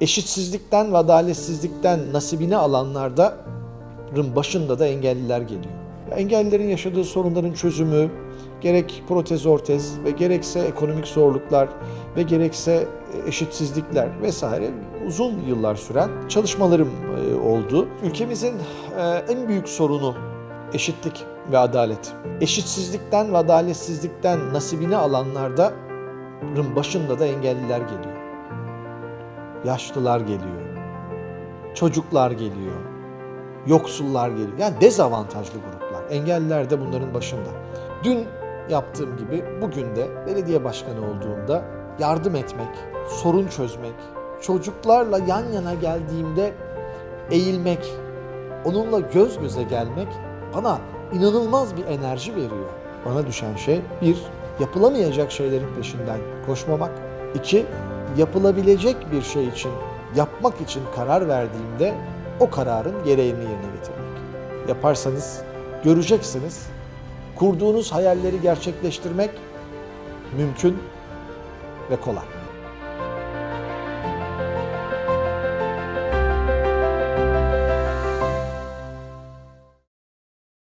Eşitsizlikten ve adaletsizlikten nasibini alanların başında da engelliler geliyor. Engellilerin yaşadığı sorunların çözümü, gerek protez ortez ve gerekse ekonomik zorluklar ve gerekse eşitsizlikler vesaire uzun yıllar süren çalışmalarım e, oldu. Ülkemizin e, en büyük sorunu eşitlik ve adalet. Eşitsizlikten ve adaletsizlikten nasibini alanların başında da engelliler geliyor. Yaşlılar geliyor. Çocuklar geliyor. Yoksullar geliyor. Yani dezavantajlı gruplar. Engelliler de bunların başında. Dün yaptığım gibi bugün de belediye başkanı olduğumda yardım etmek, sorun çözmek, çocuklarla yan yana geldiğimde eğilmek, onunla göz göze gelmek bana inanılmaz bir enerji veriyor. Bana düşen şey bir, yapılamayacak şeylerin peşinden koşmamak. iki yapılabilecek bir şey için, yapmak için karar verdiğimde o kararın gereğini yerine getirmek. Yaparsanız göreceksiniz, kurduğunuz hayalleri gerçekleştirmek mümkün ve kolay.